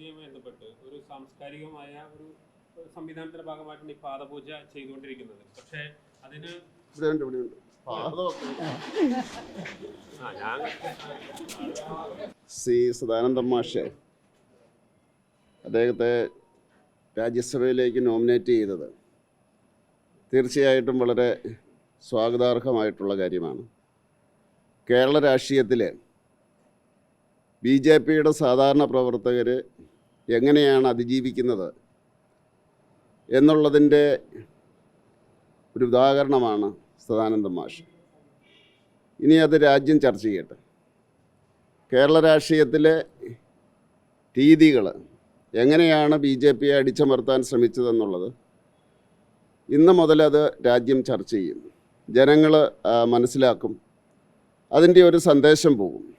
പാദപൂജയുമായി ബന്ധപ്പെട്ട് ഒരു സാംസ്കാരികമായ ഒരു സംവിധാനത്തിന്റെ ഭാഗമായിട്ടാണ് ഈ പാദപൂജ ചെയ്തുകൊണ്ടിരിക്കുന്നത്. പക്ഷേ അതിന് ഇവിടെയുണ്ട് ഇവിടെയുണ്ട്. പാദമൊക്കെ ആ. ഞാൻ സി സദാനന്ദ മാഷ് അദ്ദേഹത്തെ രാജ്യസഭയിലേക്ക് നോമിനേറ്റ് ചെയ്തത് തീർച്ചയായിട്ടും വളരെ സ്വാഗതാർഹമായിട്ടുള്ള കാര്യമാണ്. കേരള രാഷ്ട്രീയത്തിലെ ബി ജെ പിയുടെ സാധാരണ പ്രവർത്തകർ എങ്ങനെയാണ് അതിജീവിക്കുന്നത് എന്നുള്ളതിന്റെ ഒരു ഉദാഹരണമാണ് സദാനന്ദ മാഷ്. ഇനി അത് രാജ്യം ചർച്ച ചെയ്യട്ടെ. കേരള രാഷ്ട്രീയത്തിലെ രീതികൾ എങ്ങനെയാണ് ബി ജെ പിയെ അടിച്ചമർത്താൻ ശ്രമിച്ചതെന്നുള്ളത് ഇന്ന് മുതൽ അത് രാജ്യം ചർച്ച ചെയ്യും. ജനങ്ങൾ മനസ്സിലാക്കും. അതിന്റെ ഒരു സന്ദേശം പോകും.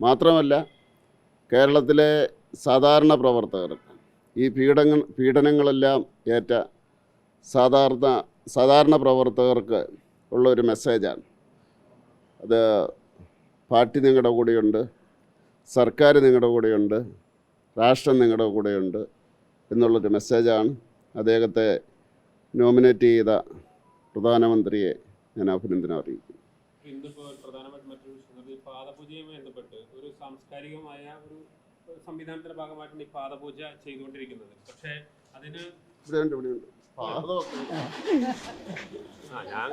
മാത്രമല്ല കേരളത്തിലെ സാധാരണ പ്രവർത്തകർ. ഈ പീഡന പീഡനങ്ങളെല്ലാം ഏറ്റ സാധാരണ സാധാരണ പ്രവർത്തകർക്ക് ഉള്ള ഒരു മെസ്സേജാണ്. അത് പാർട്ടി നിങ്ങളുടെ കൂടെയുണ്ട് സർക്കാർ നിങ്ങളുടെ കൂടെയുണ്ട് രാഷ്ട്രം നിങ്ങളുടെ കൂടെയുണ്ട് എന്നുള്ളൊരു മെസ്സേജാണ് അദ്ദേഹത്തെ നോമിനേറ്റ് ചെയ്ത പ്രധാനമന്ത്രിയെ ഞാൻ അഭിനന്ദനം ഇന്നിപ്പോൾ പ്രധാനമായിട്ട് മറ്റൊരു പാദപൂജയുമായി ബന്ധപ്പെട്ട് ഒരു സാംസ്കാരികമായ ഒരു സംവിധാനത്തിന്റെ ഭാഗമായിട്ടാണ് ഈ പാദപൂജ ചെയ്തുകൊണ്ടിരിക്കുന്നത്. പക്ഷേ അതിന് ഇവിടെയുണ്ട് ഇവിടെയുണ്ട് പാദമൊക്കെ. ആ ഞാൻ